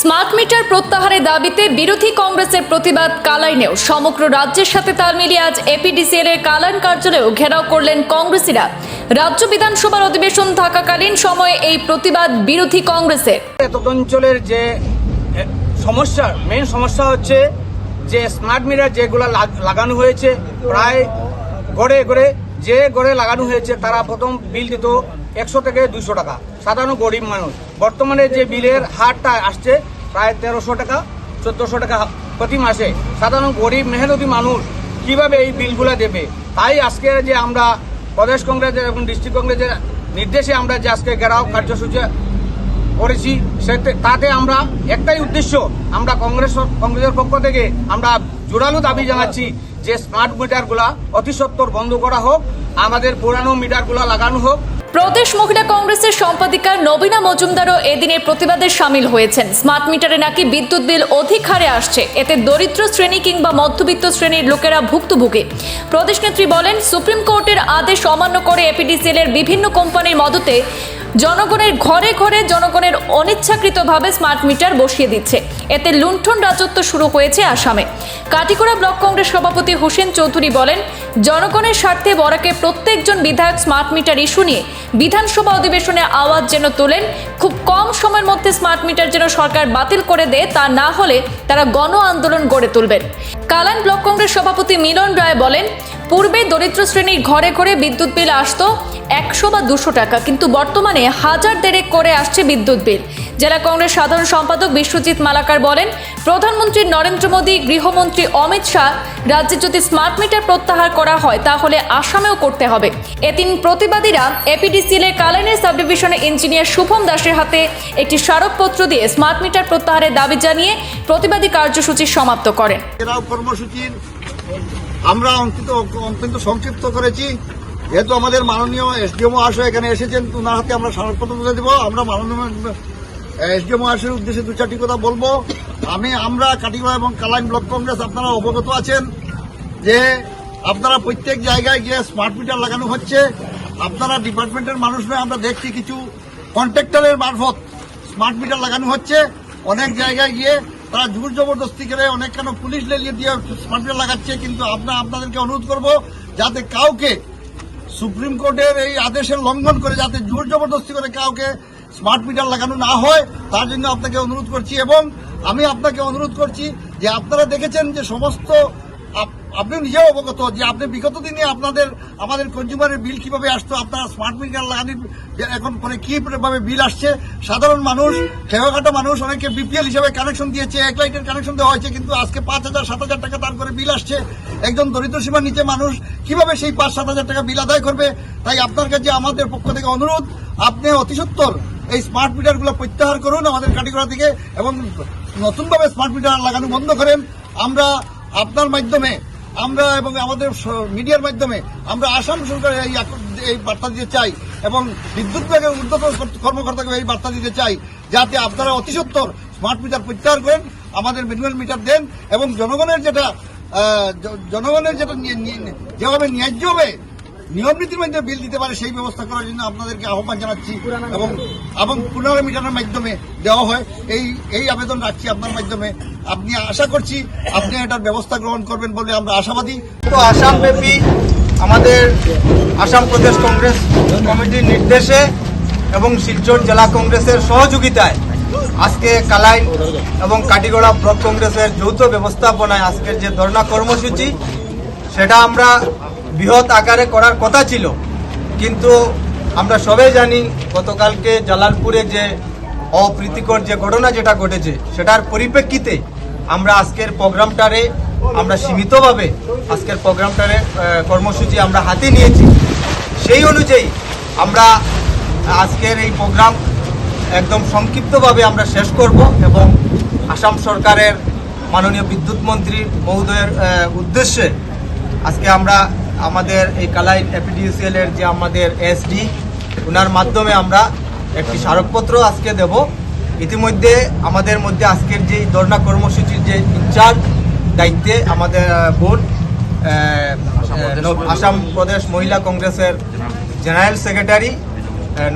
Smart meter প্রত্যাহারের দাবিতে বিরোধী কংগ্রেসের প্রতিবাদ কালাইনেও। সমগ্র রাজ্যের সাথে তাল মিলিয়ে আজ এপিডিসিএল এর কালাইন কার্যালয়েও ঘেরাও করলেন কংগ্রেসীরা। রাজ্য বিধানসভার অধিবেশন থাকাকালীন সময়ে এই প্রতিবাদ বিরোধী কংগ্রেসের। অঞ্চলের যে এ, সমস্যা মেন সমস্যা হচ্ছে যে স্মার্ট মিটার যেগুলো লাগানো হয়েছে প্রায় গড়ে গড়ে যে গড়ে লাগানো হয়েছে তারা প্রথম বিল দিত একশো থেকে দুশো টাকা। সাধারণ গরিব মানুষ। বর্তমানে যে বিলের হারটা আসছে প্রায় তেরোশো টাকা, চোদ্দোশো টাকা প্রতি মাসে। সাধারণ গরিব মেহনতি মানুষ কীভাবে এই বিলগুলো দেবে? তাই আজকে যে আমরা প্রদেশ কংগ্রেসের এবং ডিস্ট্রিক্ট কংগ্রেসের নির্দেশে আমরা যে আজকে ঘেরাও কার্যসূচি করেছি, সেতে- তাতে আমরা একটাই উদ্দেশ্য, আমরা কংগ্রেস কংগ্রেসের পক্ষ থেকে আমরা জোরালো দাবি জানাচ্ছি যে স্মার্ট মিটারগুলা অতি সত্বর বন্ধ করা হোক, আমাদের পুরানো মিটারগুলা লাগানো হোক প্রদেশ মহিলা কংগ্রেসের সম্পাদিকা নবীনা মজুমদারও এদিনের প্রতিবাদে সামিল হয়েছেন। স্মার্ট মিটারে নাকি বিদ্যুৎ বিল অধিক হারে আসছে, এতে দরিদ্র শ্রেণি কিংবা মধ্যবিত্ত শ্রেণির লোকেরা ভুক্তভোগী। প্রদেশ নেত্রী বলেন, সুপ্রিম কোর্টের আদেশ অমান্য করে এপিডিসিএল এর বিভিন্ন কোম্পানির মদতে জনগণের ঘরে ঘরে জনগণের অনিচ্ছাকৃতভাবে স্মার্ট মিটার বসিয়ে দিচ্ছে। এতে লুণ্ঠন রাজত্ব শুরু হয়েছে আসামে। কাটিকোড়া ব্লক কংগ্রেস সভাপতি হোসেন চৌধুরী বলেন, জনগণের স্বার্থে বরাকে প্রত্যেকজন বিধায়ক স্মার্ট মিটার ইস্যু নিয়ে বিধানসভা অধিবেশনে আওয়াজ যেন তোলেন, খুব কম সময়ের মধ্যে স্মার্ট মিটার যেন সরকার বাতিল করে দেয়, তা না হলে তারা গণ আন্দোলন গড়ে তুলবেন। কালান ব্লক কংগ্রেস সভাপতি মিলন রায় বলেন পূর্বে দরিদ্র শ্রেণির ঘরে ঘরে বিদ্যুৎ বিল আসতো একশো বা দুশো টাকা, কিন্তু বর্তমানে হাজার দেড়েক করে আসছে বিদ্যুৎ বিল। জেলা কংগ্রেস সাধারণ সম্পাদক বিশ্বজিৎ মালাকার বলেন, প্রধানমন্ত্রী নরেন্দ্র মোদী, গৃহমন্ত্রী অমিত শাহ, রাজ্যে যদি স্মার্ট মিটার প্রত্যাহার করা হয়, তাহলে আসামেও করতে হবে। এদিন প্রতিবাদীরা এপিডিসিএল এর কালাইনের সাব ডিভিশনের ইঞ্জিনিয়ার শুভম দাসের হাতে একটি স্মারকপত্র দিয়ে স্মার্ট মিটার প্রত্যাহারের দাবি জানিয়ে প্রতিবাদী কার্যসূচি সমাপ্ত করেন। আমরা অন্তত অত্যন্ত সংক্ষিপ্ত করেছি। যেহেতু আমাদের মাননীয় এসডিও মহাশয় এখানে এসেছেন, তো ওনার হাতে আমরা স্মারকপত্র তুলে দেবো। আমরা মাননীয় এসডিও মহাশয়ের উদ্দেশ্যে দু চারটি কথা বলব। আমি, আমরা, কাটিগড়া এবং কালাইন ব্লক কংগ্রেস, আপনারা অবগত আছেন যে আপনারা প্রত্যেক জায়গায় গিয়ে স্মার্ট মিটার লাগানো হচ্ছে। আপনারা ডিপার্টমেন্টের মানুষ নয়, আমরা দেখছি কিছু কন্ট্রাক্টরের মারফত স্মার্ট মিটার লাগানো হচ্ছে। অনেক জায়গায় গিয়ে তারা জোর জবরদস্তি করে অনেক কেন পুলিশ লেলিয়ে দিয়ে স্মার্ট মিটার লাগাচ্ছে, কিন্তু আপনার আপনাদেরকে অনুরোধ করব যাতে কাউকে সুপ্রিম কোর্টের এই আদেশের লঙ্ঘন করে যাতে জোর জবরদস্তি করে কাউকে স্মার্ট মিটার লাগানো না হয়, তার জন্য আপনাকে অনুরোধ করছি এবং আমি আপনাকে অনুরোধ করছি যে আপনারা দেখেছেন যে সমস্ত আপনি নিজেও অবগত যে আপনি বিগত দিনে আপনাদের, আমাদের কনজিউমারের বিল কীভাবে আসতো, আপনারা স্মার্ট মিটার লাগানোর এখন মানে কি ভাবে বিল আসছে? সাধারণ মানুষ, খেয়াঘাটা মানুষ অনেকে বিপিএল হিসাবে কানেকশন দিয়েছে, এক লাইটের কানেকশন দেওয়া হয়েছে, কিন্তু আজকে পাঁচ হাজার, সাত হাজার টাকা তার করে বিল আসছে। একজন দরিদ্র সীমার নিচে মানুষ কীভাবে সেই পাঁচ, সাত হাজার টাকা বিল আদায় করবে? তাই আপনার কাছে আমাদের পক্ষ থেকে অনুরোধ, আপনি অতি সত্বর এই স্মার্ট মিটারগুলো প্রত্যাহার করুন আমাদের কাটিগড়া থেকে এবং নতুনভাবে স্মার্ট মিটার লাগানো বন্ধ করেন। আমরা আপনার মাধ্যমে আমরা এবং আমাদের মিডিয়ার মাধ্যমে আমরা আসাম সরকারের এই এই বার্তা দিতে চাই এবং বিদ্যুৎ বিভাগের ঊর্ধ্বতন কর্মকর্তাকে এই বার্তা দিতে চাই যাতে আপনারা অতি সত্বর স্মার্ট মিটার প্রত্যাহার করেন, আমাদের মিনিমাম মিটার দেন এবং জনগণের যেটা জনগণের যেটা যেভাবে ন্যায্য হবে নিয়ম নীতির মধ্যে বিল দিতে পারে, সেই ব্যবস্থা করার জন্য আপনাদেরকে আহ্বান জানাচ্ছি এবং এবং পনেরো মিটারের মাধ্যমে দেওয়া হয়। এই এই আবেদন রাখছি আপনার মাধ্যমে। আপনি আশা করছি আপনি এটার ব্যবস্থা গ্রহণ করবেন বলে আমরা আশাবাদী। তো আসামব্যাপী আমাদের আসাম প্রদেশ কংগ্রেস কমিটির নির্দেশে এবং শিলচর জেলা কংগ্রেসের সহযোগিতায় আজকে কালাইন এবং কাটিগড়া ব্লক কংগ্রেসের যৌথ ব্যবস্থাপনায় আজকের যে ধর্ণা কর্মসূচি, সেটা আমরা বৃহৎ আকারে করার কথা ছিল। কিন্তু আমরা সবাই জানি গতকালকে জালালপুরে যে অপ্রীতিকর যে ঘটনা যেটা ঘটেছে, সেটার পরিপ্রেক্ষিতে আমরা আজকের প্রোগ্রামটারে আমরা সীমিতভাবে আজকের প্রোগ্রামটারে কর্মসূচি আমরা হাতে নিয়েছি। সেই অনুযায়ী আমরা আজকের এই প্রোগ্রাম একদম সংক্ষিপ্তভাবে আমরা শেষ করব এবং আসাম সরকারের মাননীয় বিদ্যুৎ মন্ত্রী মহোদয়ের উদ্দেশ্যে আজকে আমরা আমাদের এই কালাই এপিডিসিএল এর যে আমাদের এসডি ওনার মাধ্যমে আমরা একটি স্মারকপত্র আজকে দেব। ইতিমধ্যে আমাদের মধ্যে আজকের যে ধর্ণা কর্মসূচির যে ইনচার্জ দায়িত্বে আমাদের বোর্ড আসাম প্রদেশ মহিলা কংগ্রেসের জেনারেল সেক্রেটারি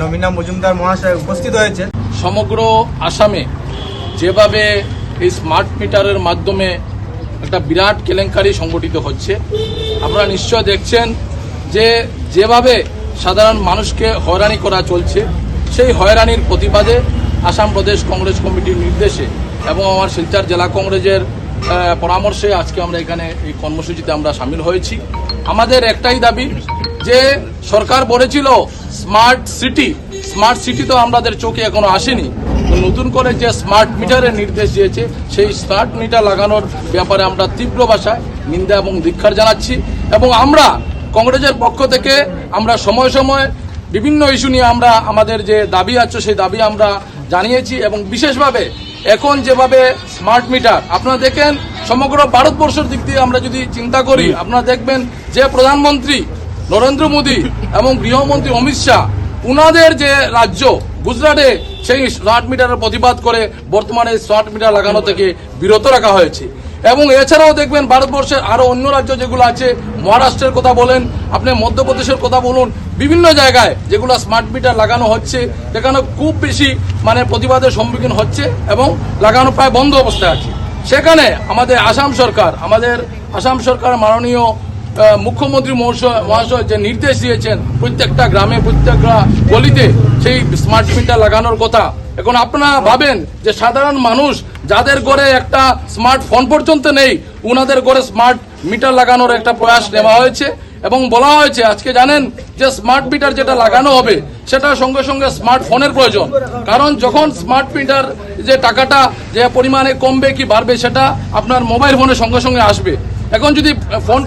নমিনা মজুমদার মহাশয় উপস্থিত হয়েছে। সমগ্র আসামে যেভাবে এই স্মার্ট মিটারের মাধ্যমে একটা বিরাট কেলেঙ্কারি সংগঠিত হচ্ছে। আপনারা নিশ্চয় দেখছেন যে যেভাবে সাধারণ মানুষকে হয়রানি করা চলছে, সেই হয়রানির প্রতিবাদে আসাম প্রদেশ কংগ্রেস কমিটির নির্দেশে এবং আমার শিলচর জেলা কংগ্রেসের পরামর্শে আজকে আমরা এখানে এই কর্মসূচিতে আমরা সামিল হয়েছি। আমাদের একটাই দাবি যে সরকার বলেছিল, স্মার্ট সিটি। স্মার্ট সিটি তো আমাদের চোখে এখনও আসেনি। নতুন করে যে স্মার্ট মিটারের নির্দেশ দিয়েছে, সেই স্মার্ট মিটার লাগানোর ব্যাপারে আমরা তীব্র ভাষায় নিন্দা এবং ধিক্ষার জানাচ্ছি। এবং আমরা কংগ্রেসের পক্ষ থেকে আমরা সময় সময় বিভিন্ন ইস্যু নিয়ে আমরা আমাদের যে দাবি আছে, সেই দাবি আমরা জানিয়েছি এবং বিশেষভাবে এখন যেভাবে স্মার্ট মিটার আপনারা দেখেন সমগ্র ভারতবর্ষের দিক দিয়ে আমরা যদি চিন্তা করি, আপনারা দেখবেন যে প্রধানমন্ত্রী নরেন্দ্র মোদী এবং গৃহমন্ত্রী অমিত শাহ উনাদের যে রাজ্য, গুজরাটে সেই স্মার্ট মিটারের প্রতিবাদ করে বর্তমানে স্মার্ট মিটার লাগানো থেকে বিরত রাখা হয়েছে। এবং এছাড়াও দেখবেন ভারতবর্ষের আরও অন্য রাজ্য যেগুলো আছে, মহারাষ্ট্রের কথা বলেন, আপনি মধ্যপ্রদেশের কথা বলুন, বিভিন্ন জায়গায় যেগুলো স্মার্ট মিটার লাগানো হচ্ছে সেখানে খুব বেশি মানে প্রতিবাদের সম্মুখীন হচ্ছে এবং লাগানো প্রায় বন্ধ অবস্থায় আছে। সেখানে আমাদের আসাম সরকার, আমাদের আসাম সরকার মাননীয় মুখ্যমন্ত্রী মহাশয় মহাশয় যে নির্দেশ দিয়েছেন, প্রত্যেকটা গ্রামে প্রত্যেকটা গলিতে সেই স্মার্ট মিটার লাগানোর কথা। এখন আপনারা ভাবেন যে সাধারণ মানুষ যাদের ঘরে একটা স্মার্টফোন পর্যন্ত নেই, উনাদের ঘরে স্মার্ট মিটার লাগানোর একটা প্রয়াস নেওয়া হয়েছে এবং বলা হয়েছে, আজকে জানেন যে স্মার্ট মিটার যেটা লাগানো হবে, সেটা সঙ্গে সঙ্গে স্মার্টফোনের প্রয়োজন। কারণ যখন স্মার্ট মিটার যে টাকাটা যে পরিমাণে কমবে কি বাড়বে সেটা আপনার মোবাইল ফোনের সঙ্গে সঙ্গে আসবে। এখন যদি ফোন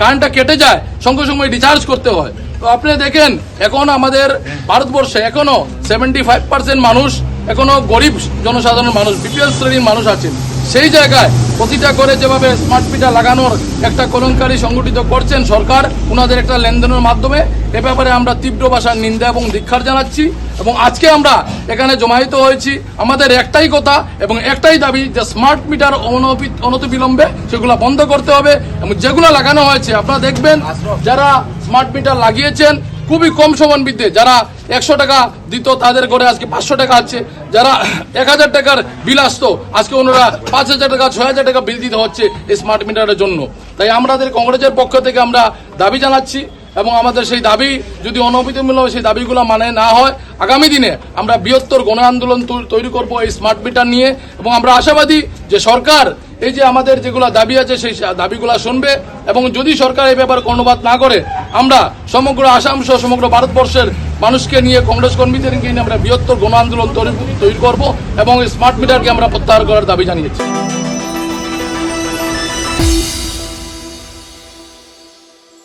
কারেন্টটা কেটে যায় সঙ্গে সঙ্গে রিচার্জ করতে হয়। তো আপনি দেখেন এখন আমাদের ভারতবর্ষে এখনও সেভেন্টি ফাইভ পার্সেন্ট মানুষ এখনও গরিব জনসাধারণ মানুষ বিপিএল শ্রেণির মানুষ আছেন। সেই জায়গায় প্রতিটা করে যেভাবে স্মার্ট মিটার লাগানোর একটা কলঙ্কারি সংগঠিত করছেন সরকার ওনাদের একটা লেনদেনের মাধ্যমে এ ব্যাপারে আমরা তীব্র ভাষার নিন্দা এবং ধিক্ষার জানাচ্ছি এবং আজকে আমরা এখানে জমাহিত হয়েছি। আমাদের একটাই কথা এবং একটাই দাবি যে স্মার্ট মিটার অনতিবিলম্বে সেগুলো বন্ধ করতে হবে এবং যেগুলো লাগানো হয়েছে আপনারা দেখবেন যারা স্মার্ট মিটার লাগিয়েছেন খুবই কম সমান বৃদ্ধে। যারা একশো টাকা দিত তাদের ঘরে আজকে পাঁচশো টাকা আছে। যারা এক হাজার টাকার বিল আসতো, আজকে ওনারা পাঁচ হাজার টাকা, ছয় হাজার টাকা বিল দিতে হচ্ছে এই স্মার্ট মিটারের জন্য। তাই আমাদের কংগ্রেসের পক্ষ থেকে আমরা দাবি জানাচ্ছি এবং আমাদের সেই দাবি যদি অনবিতমূলক সেই দাবিগুলো মানে না হয়, আগামী দিনে আমরা বৃহত্তর গণ আন্দোলন তৈরি করব এই স্মার্ট মিটার নিয়ে। এবং আমরা আশাবাদী যে সরকার এই যে আমাদের যেগুলো দাবি আছে, সেই দাবিগুলো শুনবে এবং যদি সরকার এই ব্যাপারে কর্ণপাত না করে, আমরা সমগ্র আসাম সহ সমগ্র ভারতবর্ষের মানুষকে নিয়ে কংগ্রেস কর্মীদেরকে নিয়ে আমরা বৃহত্তর গণ আন্দোলন তৈরি করব এবং স্মার্ট মিটারকে আমরা প্রত্যাহার করার দাবি জানিয়েছি।